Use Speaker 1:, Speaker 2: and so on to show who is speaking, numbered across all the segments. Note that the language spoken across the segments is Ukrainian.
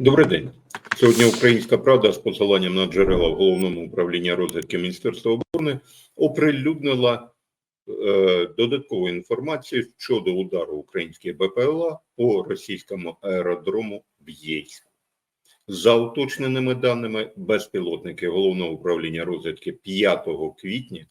Speaker 1: Добрий день. Сьогодні Українська Правда з посиланням на джерела в головному управлінні розвідки Міністерства оборони оприлюднила е, додаткову інформацію щодо удару українських БПЛА по російському аеродрому в Єйську. За уточненими даними, безпілотники головного управління розвідки 5 квітня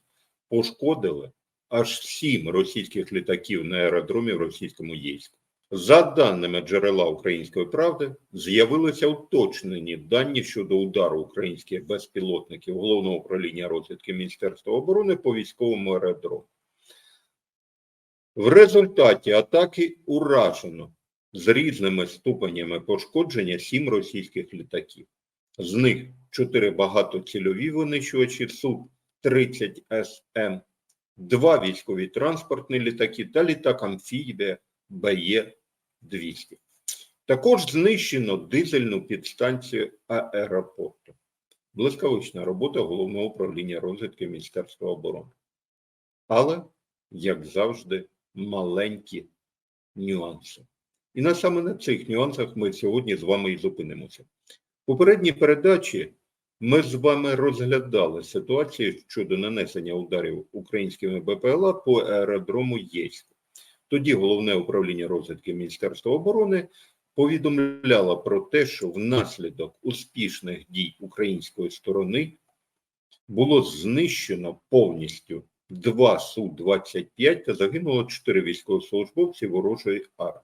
Speaker 1: пошкодили аж сім російських літаків на аеродромі в російському Єйську. За даними джерела Української правди, з'явилися уточнені дані щодо удару українських безпілотників головного управління розвідки Міністерства оборони по військовому аеродрому. В результаті атаки уражено з різними ступенями пошкодження сім російських літаків. З них чотири багатоцільові винищувачі Су-30 СМ, два військові транспортні літаки та літак амфібія БЕ-200. Також знищено дизельну підстанцію аеропорту. Блискавична робота головного управління розвідки Міністерства оборони. Але, як завжди, маленькі нюанси. І на саме на цих нюансах ми сьогодні з вами і зупинимося. В попередній передачі ми з вами розглядали ситуацію щодо нанесення ударів українськими БПЛА по аеродрому Єйську. Тоді головне управління розвідки Міністерства оборони повідомляло про те, що внаслідок успішних дій української сторони було знищено повністю два Су-25 та загинуло чотири військовослужбовці ворожої армії.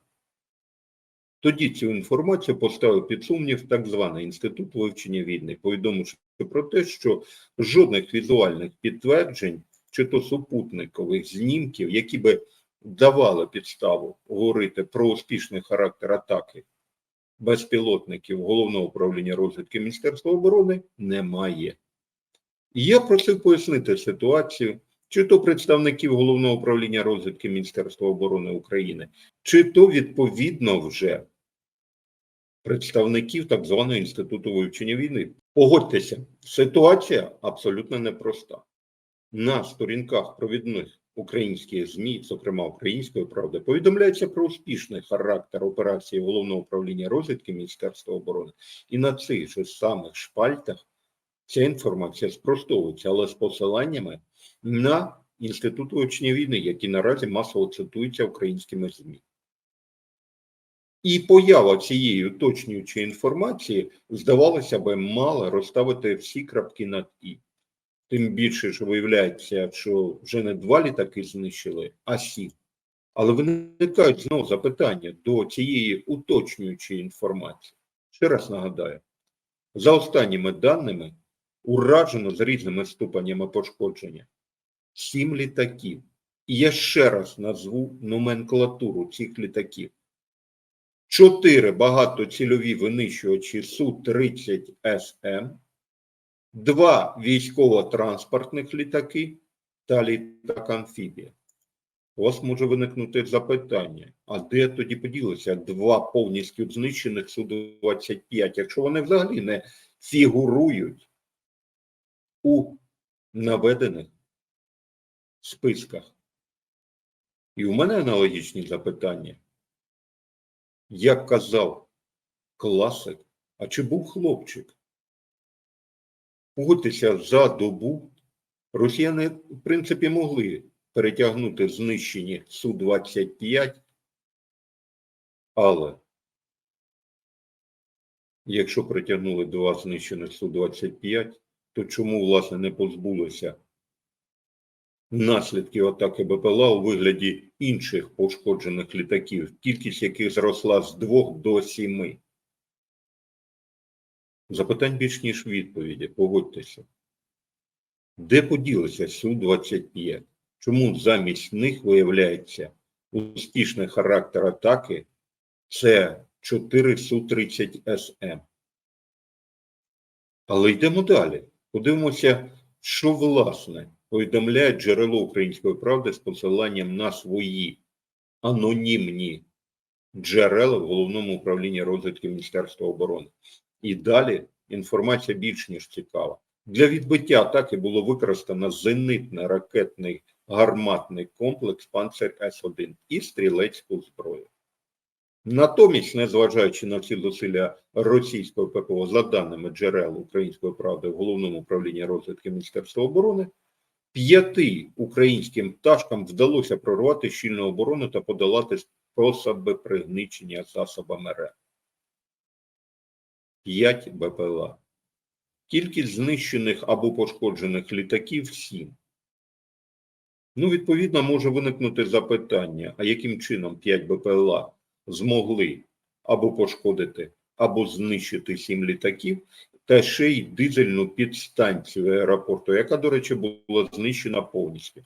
Speaker 1: Тоді цю інформацію поставив під сумнів так званий інститут вивчення війни, повідомивши про те, що жодних візуальних підтверджень чи то супутникових знімків, які би давали підставу говорити про успішний характер атаки безпілотників головного управління розвідки Міністерства оборони, немає. І я просив пояснити ситуацію, чи то представників головного управління розвідки Міністерства оборони України, чи то відповідно вже представників так званого інституту вивчення війни. Погодьтеся, ситуація абсолютно непроста. На сторінках провідних українських ЗМІ, зокрема української правди, повідомляється про успішний характер операції головного управління розвідки Міністерства оборони, і на цих же самих шпальтах ця інформація спростовується, але з посиланнями на інститут вивчення війни, які наразі масово цитуються українськими ЗМІ. І поява цієї уточнюючої інформації, здавалося би, мала розставити всі крапки над і. Тим більше що виявляється, що вже не два літаки знищили, а сім. Але виникають знову запитання до цієї уточнюючої інформації. Ще раз нагадаю: за останніми даними, уражено з різними ступенями пошкодження сім літаків. І я ще раз назву номенклатуру цих літаків. Чотири багатоцільові винищувачі Су-30 СМ, два військово-транспортних літаки та літак амфібія. У вас може виникнути запитання: а де тоді поділися два повністю знищених Су-25, якщо вони взагалі не фігурують у наведених списках? І у мене аналогічні запитання. Як казав класик, а чи був хлопчик? Погодьтеся, за добу росіяни, в принципі, могли перетягнути знищені Су-25, але якщо притягнули два знищених Су-25, то чому, власне, не позбулися наслідків атаки БПЛА у вигляді інших пошкоджених літаків, кількість яких зросла з двох до сіми? Запитань більш ніж відповіді, погодьтеся. Де поділися Су-25? Чому замість них виявляється успішний характер атаки? Це 4 Су-30 СМ. Але йдемо далі. Подивимося, що власне повідомляє джерело української правди з посиланням на свої анонімні джерела в головному управлінні розвідки Міністерства оборони. І далі інформація більш ніж цікава. Для відбиття атаки було використано зенитний ракетний гарматний комплекс Панцер С1 і стрілецьку зброю. Натомість, незважаючи на всі зусилля російського ППО, за даними джерел української правди в головному управлінні розвідки Міністерства оборони, п'яти українським пташкам вдалося прорвати щільну оборону та подолати способи пригничення засобами РЕ. 5 БПЛА. Кількість знищених або пошкоджених літаків 7. Ну, відповідно, може виникнути запитання, а яким чином 5 БПЛА змогли або пошкодити, або знищити 7 літаків, та ще й дизельну підстанцію аеропорту, яка, до речі, була знищена повністю.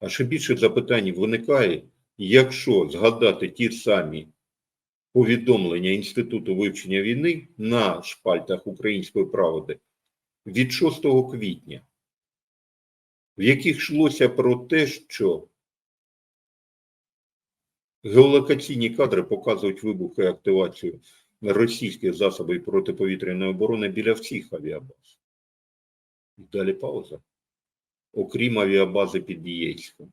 Speaker 1: А ще більше запитань виникає, якщо згадати ті самі повідомлення Інституту вивчення війни на шпальтах української правди від 6 квітня, в яких йшлося про те, що геолокаційні кадри показують вибух і активацію російських засобів протиповітряної оборони біля всіх авіабаз. Далі пауза. Окрім авіабази під Єйськом.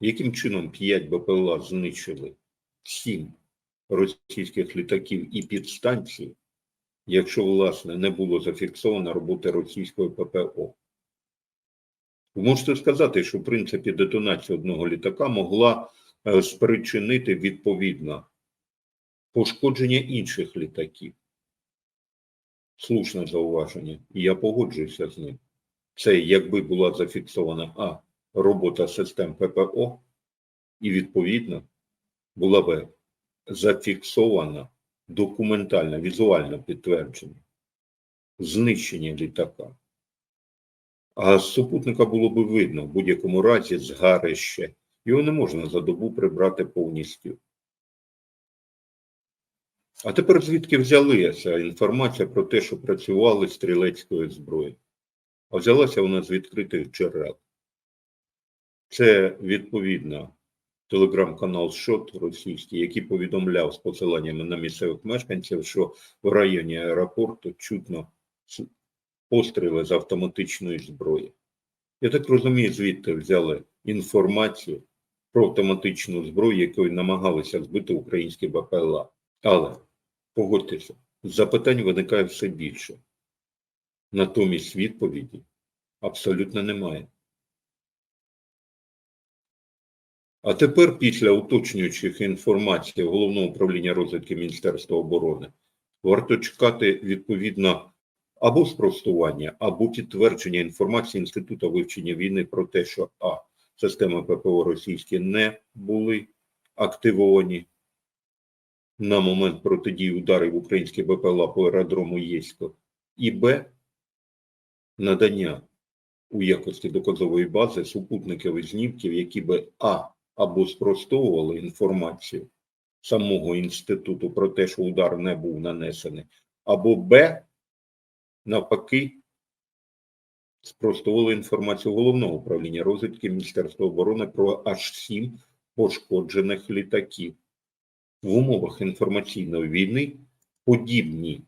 Speaker 1: Яким чином 5 БПЛА знищили 7 російських літаків і підстанцій, якщо, власне, не було зафіксовано роботи російської ППО? Ви можете сказати, що в принципі детонація одного літака могла е, спричинити відповідно пошкодження інших літаків. Слушне зауваження, і я погоджуюся з ним. Це якби була зафіксована А робота систем ППО, і відповідно була би зафіксована документально, візуально підтвердження знищення літака. А супутника було би видно в будь-якому разі згарище. Його не можна за добу прибрати повністю. А тепер звідки взялася інформація про те, що працювали стрілецькою зброєю? А взялася вона з відкритих джерел. Це відповідно телеграм-канал Шот російський, який повідомляв з посиланнями на місцевих мешканців, що в районі аеропорту чутно постріли з автоматичної зброї. Я так розумію, звідти взяли інформацію про автоматичну зброю, якою намагалися збити українські БПЛА. Але погодьтеся, запитань виникає все більше. Натомість відповіді абсолютно немає. А тепер, після уточнюючих інформацій Головного управління розвідки Міністерства оборони, варто чекати відповідно або спростування, або підтвердження інформації Інституту вивчення війни про те, що А. Системи ППО російські не були активовані на момент протидії ударів українських БПЛА по аеродрому Єсько, і Б. Надання у якості доказової бази супутників і знімків, які би А. Або спростовували інформацію самого інституту про те, що удар не був нанесений, або Б навпаки, спростували інформацію головного управління розвідки Міністерства оборони про аж сім пошкоджених літаків. В умовах інформаційної війни подібні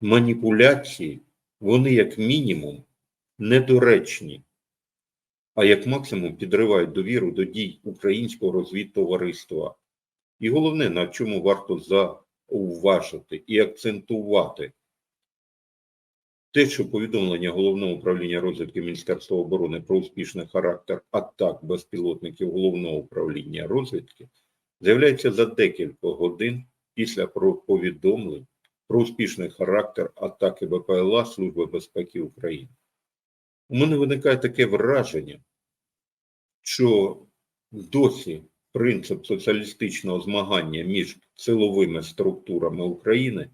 Speaker 1: маніпуляції, вони як мінімум недоречні, а як максимум підривають довіру до дій українського розвідтовариства. І головне, на чому варто зауважити і акцентувати те, що повідомлення головного управління розвідки Міністерства оборони про успішний характер атак безпілотників головного управління розвідки з'являється за декілька годин після повідомлень про успішний характер атаки БПЛА Служби безпеки України. У мене виникає таке враження, що досі принцип соціалістичного змагання між силовими структурами України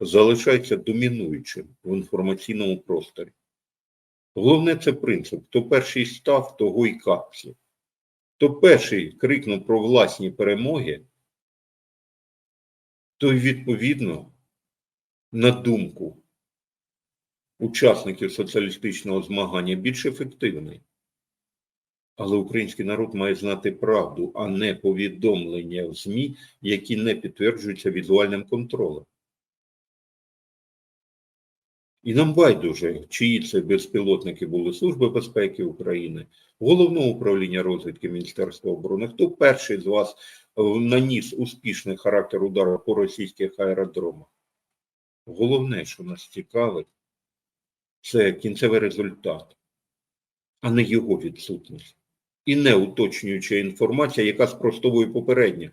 Speaker 1: залишається домінуючим в інформаційному просторі. Головне це принцип: хто перший став, того й капці. Хто перший крикнув про власні перемоги, той відповідно, на думку учасників соціалістичного змагання більш ефективний. Але український народ має знати правду, а не повідомлення в ЗМІ, які не підтверджуються візуальним контролем. І нам байдуже, чиї це безпілотники були Служби безпеки України, Головного управління розвідки Міністерства оборони. Хто перший з вас наніс успішний характер удару по російських аеродромах? Головне, що нас цікавить, це кінцевий результат, а не його відсутність. І не уточнююча інформація, яка спростовує попереднє.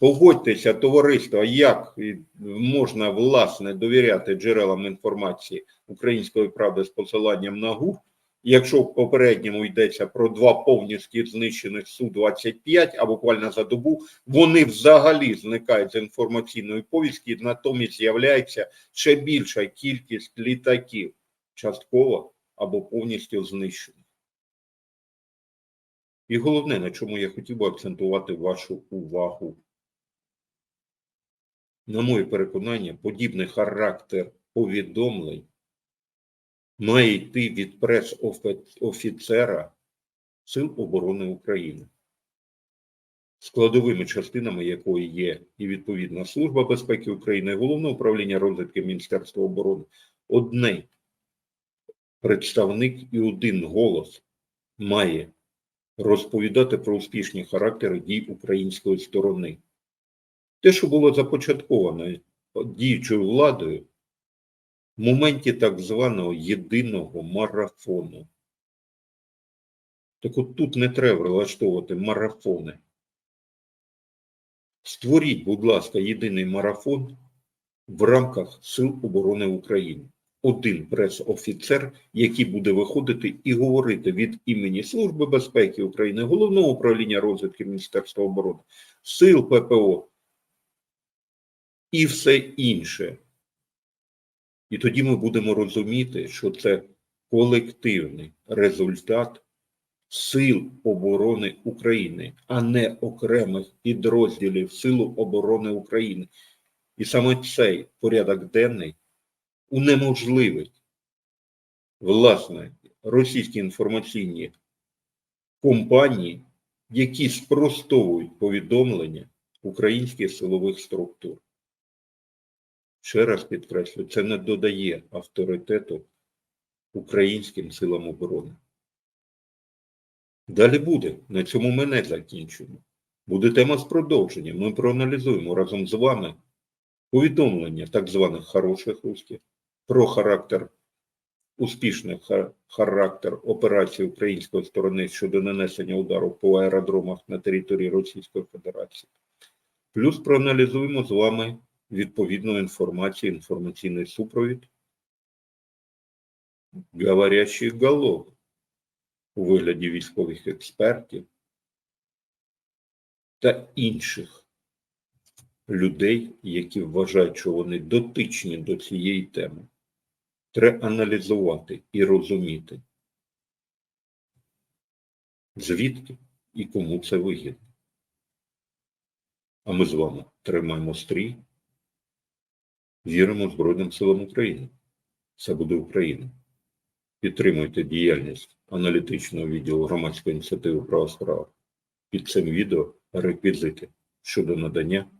Speaker 1: Погодьтеся, товариство, як можна власне довіряти джерелам інформації української правди з посиланням на ГУР, якщо в попередньому йдеться про два повністю знищених Су-25, а буквально за добу вони взагалі зникають з інформаційної повістки, натомість з'являється ще більша кількість літаків, частково або повністю знищених. І головне, на чому я хотів би акцентувати вашу увагу. На моє переконання, подібний характер повідомлень має йти від прес-офіцера Сил оборони України, складовими частинами якої є і відповідна Служба безпеки України, і Головне управління розвідки Міністерства оборони. Одне представник і один голос має розповідати про успішні характери дій української сторони. Те, що було започатковано діючою владою в моменті так званого єдиного марафону. Так от тут не треба влаштовувати марафони. Створіть, будь ласка, єдиний марафон в рамках Сил оборони України. Один прес-офіцер, який буде виходити і говорити від імені Служби безпеки України, Головного управління розвідки Міністерства оборони, Сил ППО і все інше. І тоді ми будемо розуміти, що це колективний результат Сил оборони України, а не окремих підрозділів Сил оборони України. І саме цей порядок денний унеможливить власне російські інформаційні компанії, які спростовують повідомлення українських силових структур. Ще раз підкреслю, це не додає авторитету українським силам оборони. Далі буде. На цьому ми не закінчуємо. Буде тема з продовженням. Ми проаналізуємо разом з вами повідомлення так званих хороших русських про характер, успішний характер операції української сторони щодо нанесення удару по аеродромах на території Російської Федерації. Плюс проаналізуємо з вами відповідну інформацію, інформаційний супровід говорящих голов у вигляді військових експертів та інших людей, які вважають, що вони дотичні до цієї теми. Треба аналізувати і розуміти, звідки і кому це вигідно. А ми з вами тримаємо стрій, віримо Збройним силам України. Це буде Україна. Підтримуйте діяльність аналітичного відділу громадської ініціативи права справа. Під цим відео реквізити щодо надання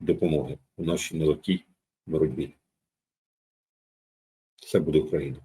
Speaker 1: допомоги у нашій нелегкій боротьбі. Це буде Україна.